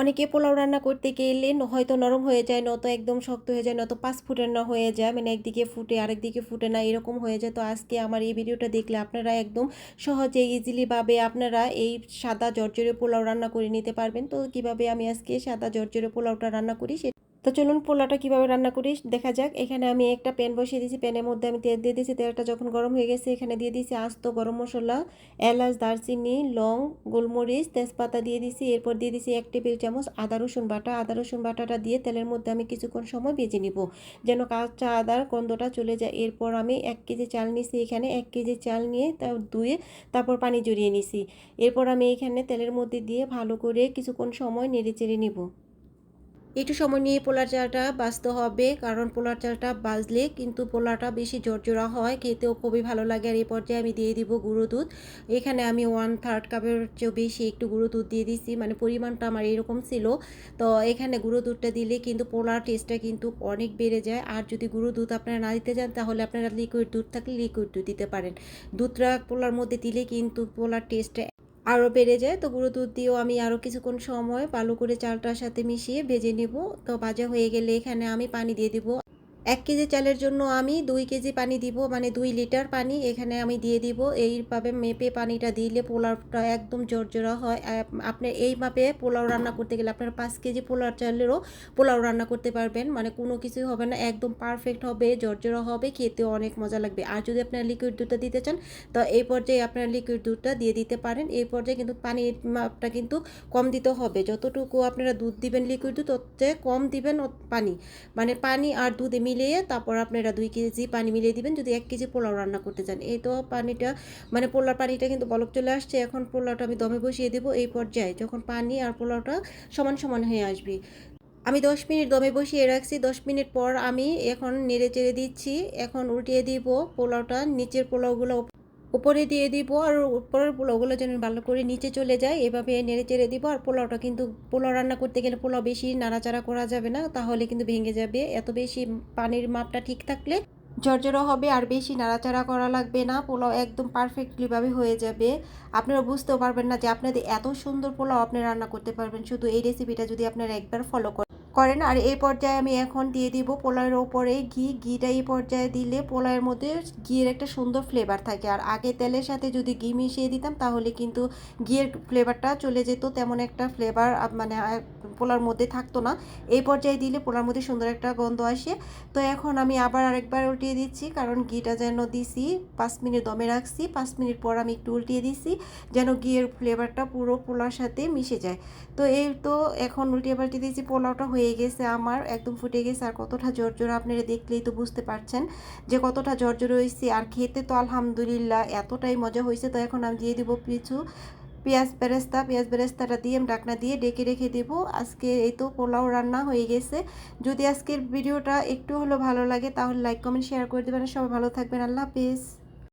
অনেকে পোলাও রান্না করতে গেলে হয়তো নরম হয়ে যায় নয়তো একদম শক্ত হয়ে যায় নয়তো পাঁচ ফুটের না হয়ে যায় মানে একদিকে ফুটে আরেকদিকে ফুটে না, এরকম হয়ে যায়। তো আজকে আমার এই ভিডিওটা দেখলে আপনারা একদম সহজে ইজিলিভাবে আপনারা এই সাদা জর্জরে পোলাও রান্না করে নিতে পারবেন। তো কীভাবে আমি আজকে সাদা জর্জরে পোলাওটা রান্না করি তো চলুন পোলাটা কীভাবে রান্না করি, দেখা যাক। এখানে আমি একটা প্যান বসিয়ে দিয়েছি, প্যানের মধ্যে আমি তেল দিয়ে দিয়েছি। তেলটা যখন গরম হয়ে গেছে, এখানে দিয়ে দিয়েছি আস্ত গরম মশলা, এলাচ, দারচিনি, লং, গোলমরিচ, তেজপাতা দিয়ে দিয়েছি। এরপর দিয়ে দিয়েছি এক টেবিল চামচ আদা, রসুন বাটা। আদা, রসুন বাটাটা দিয়ে তেলের মধ্যে আমি কিছুক্ষণ সময় ভেজে নিব, যেন কাঁচা আদার গন্ধটা চলে যায়। এরপর আমি এক কেজি চাল নিছি এখানে, এক কেজি চাল নিয়ে তা ধুয়ে তারপর পানি জড়িয়ে নিছি। এরপর আমি এখানে তেলের মধ্যে দিয়ে ভালো করে কিছুক্ষণ সময় নেড়ে চেড়ে নিব। একটু সময় নিয়ে পোলার চালটা বাজতে হবে, কারণ পোলার চালটা বাজলে কিন্তু পোলাটা বেশি জর্জরা হয়, খেতেও খুবই ভালো লাগে। আর এই পর্যায়ে আমি দিয়ে দিব গুঁড়ো দুধ। এখানে আমি ওয়ান থার্ড কাপের চেয়েও বেশি একটু গুঁড়ো দুধ দিয়ে দিছি মানে পরিমাণটা আমার এরকম ছিল। তো এখানে গুঁড়ো দুধটা দিলে কিন্তু পোলার টেস্টটা কিন্তু অনেক বেড়ে যায়। আর যদি গুঁড়ো দুধ আপনারা না দিতে চান, তাহলে আপনারা লিকুইড দুধ থাকলে লিকুইড দুধ দিতে পারেন। দুধটা পোলার মধ্যে দিলে কিন্তু পোলার টেস্টটা আরও বেড়ে যায়, তো গুঁড়ো দুধ দিয়েও আমি আরও কিছুক্ষণ সময় ভালো করে চালটার সাথে মিশিয়ে ভেজে নিব। তো ভাজা হয়ে গেলে এখানে আমি পানি দিয়ে দিব। এক কেজি চালের জন্য আমি দুই কেজি পানি দিব মানে দুই লিটার পানি এখানে আমি দিয়ে দিব। এইভাবে মেপে পানিটা দিলে পোলাওটা একদম জর্জরা হয়। আপ- আপনি এই মাপে পোলাও রান্না করতে গেলে আপনার পাঁচ কেজি পোলাও চালেরও পোলাও রান্না করতে পারবেন। মানে কোনো কিছুই হবে না, একদম পারফেক্ট হবে, জর্জরা হবে, খেতে অনেক মজা লাগবে। আর যদি আপনার লিকুইড দুধটা দিতে চান, তো এই পর্যায়ে আপনার লিকুইড দুধটা দিয়ে দিতে পারেন। এই পর্যায়ে কিন্তু পানির মাপটা কিন্তু কম দিতে হবে। যতটুকু আপনারা দুধ দিবেন লিকুইড দুধ ওতে কম দিবেন পানি। মানে পানি আর দুধে মিলিয়ে তারপর আপনারা দুই কেজি পানি মিলিয়ে দিবেন। যদি এক কেজি পোলাও রান্না করতে চান, এই তো পানিটা মানে পোলার পানিটা কিন্তু বলক চলে আসছে। এখন পোলাওটা আমি দমে বসিয়ে দেবো এই পর্যায়ে। যখন পানি আর পোলাওটা সমান সমান হয়ে আসবে। আমি দশ মিনিট দমে বসিয়ে রাখছি। দশ মিনিট পর আমি এখন নেড়ে চেড়ে দিচ্ছি। এখন উল্টিয়ে দিব পোলাওটা। নিচের পোলাওগুলো উপরে দিয়ে দিব আর উপরের পোলাওগুলো যেন ভালো করে নিচে চলে যায়, এভাবে নেড়ে চেড়ে দিব। আর পোলাওটা কিন্তু, পোলাও রান্না করতে গেলে পোলাও বেশি নাড়াচাড়া করা যাবে না, তাহলে কিন্তু ভেঙে যাবে। এত বেশি পানির মাপটা ঠিক থাকলে ঝরঝরো হবে, আর বেশি নাড়াচাড়া করা লাগবে না। পোলাও একদম পারফেক্টলিভাবে হয়ে যাবে। আপনারা বুঝতেও পারবেন না যে আপনাদের এত সুন্দর পোলাও আপনি রান্না করতে পারবেন। শুধু এই রেসিপিটা যদি আপনারা একবার ফলো করেন। করেন। আর এই পর্যায়ে আমি এখন দিয়ে দিব পোলাওয়ের ওপরে ঘি। ঘিটা এই পর্যায়ে দিলে পোলাওয়ের মধ্যে ঘিয়ের একটা সুন্দর ফ্লেভার থাকে। আর আগে তেলের সাথে যদি ঘি মিশিয়ে দিতাম তাহলে কিন্তু ঘিয়ের ফ্লেভারটা চলে যেত। তেমন একটা ফ্লেভার মানে পোলার মধ্যে থাকতো না। এই পর্যায়ে দিলে পোলার মধ্যে সুন্দর একটা গন্ধ আসে। তো এখন আমি আবার আরেকবার উল্টিয়ে দিচ্ছি। কারণ ঘিটা যেন দিছি, পাঁচ মিনিট দমে রাখছি। পাঁচ মিনিট পর আমি একটু উল্টিয়ে দিছি, যেন ঘিয়ের ফ্লেভারটা পুরো পোলার সাথে মিশে যায়। তো এই তো এখন উল্টিয়ে পাল্টে দিয়েছি, পোলাওটা হয়ে গেছে আমার, একদম ফুটে গেছে। আর কতটা জর্জর আপনারা দেখলেই তো বুঝতে পারছেন যে কতটা জর্জর হয়েছে। আর খেতে তো আলহামদুলিল্লাহ এতটাই মজা হয়েছে। তো এখন আমি দিয়ে দিব পিছু পেঁয়াজ বেরেস্তা। পেঁয়াজ বেরেস্তাটা দিয়ে আমি ডাকনা দিয়ে ডেকে রেখে দেব। আজকে এই তো পোলাও রান্না হয়ে গেছে। যদি আজকের ভিডিওটা একটু হলেও ভালো লাগে তাহলে লাইক কমেন্ট শেয়ার করে দেবেন। সবাই ভালো থাকবেন। আল্লাহ হাফিজ।